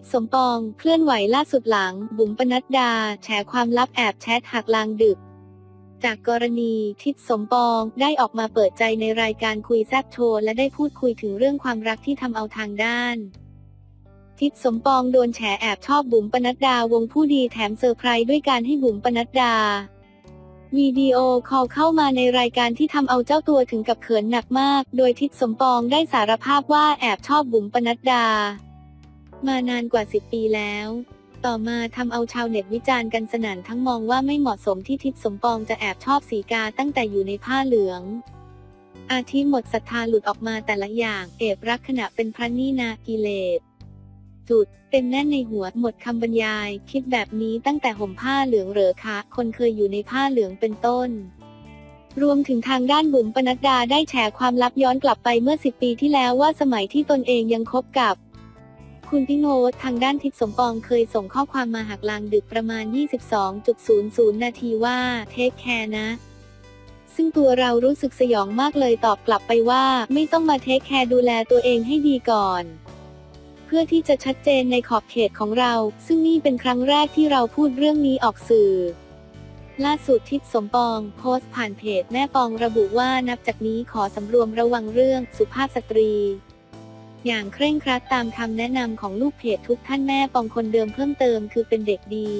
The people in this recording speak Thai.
ศสมปอง เคลื่อนไหวล่าสุดหลัง บุ๋มปนัดดา แฉความลับแอบแชทหักลางดึก จากกรณีทิศสมปองได้ออกมาเปิดใจในรายการคุยแซบโชว์และได้พูดคุยถึงเรื่องความรักที่ทำเอาทางด้าน ทิศสมปองโดนแฉแอบชอบบุ๋มปนัดดาวงผู้ดีแถมเซอร์ไพรส์ด้วยการให้บุ๋มปนัดดาวิดีโอคอลเข้ามาในรายการที่ทำเอาเจ้าตัวถึงกับเขินหนักมาก โดยทิศสมปองได้สารภาพว่าแอบชอบบุ๋มปนัดดา มานานกว่า 10 ปีแล้ว ต่อมาทำเอาชาวเน็ตวิจารณ์กันสนั่นทั้งมองว่าไม่เหมาะสมที่ทิศสมปองจะแอบชอบสีกาตั้งแต่อยู่ในผ้าเหลือง อาทิหมดศรัทธาหลุดออกมาแต่ละอย่าง เอบรักขณะเป็นพระนี่นากิเลสจุดเต็มแน่นในหัวหมดคำบรรยาย คิดแบบนี้ตั้งแต่ห่มผ้าเหลืองเหรอคะ คนเคยอยู่ในผ้าเหลืองเป็นต้น รวมถึงทางด้านบุ๋มปนัดดาได้แฉความลับย้อนกลับไปเมื่อ 10 ปีที่แล้วว่าสมัยที่ตนเองยังคบกับ คุณพี่โน้ตทางด้านทิศสมปองเคยส่งข้อความมาหักลางดึกประมาณ 22.00 นาทีว่า เทคแคร์นะ ซึ่งตัวเรารู้สึกสยองมากเลยตอบกลับไปว่าไม่ต้องมาเทคแคร์ดูแลตัวเองให้ดีก่อน เพื่อที่จะชัดเจนในขอบเขตของเรา ซึ่งนี่เป็นครั้งแรกที่เราพูดเรื่องนี้ออกสื่อล่าสุดทิศสมปอง โพสต์ผ่านเพจแม่ปองระบุว่านับจากนี้ขอสำรวมระวังเรื่องสุภาพสตรี อย่างเคร่งครัดตามคำแนะนำของลูกเพจทุกท่านแม่ปองคนเดิมเพิ่มเติมคือเป็นเด็กดี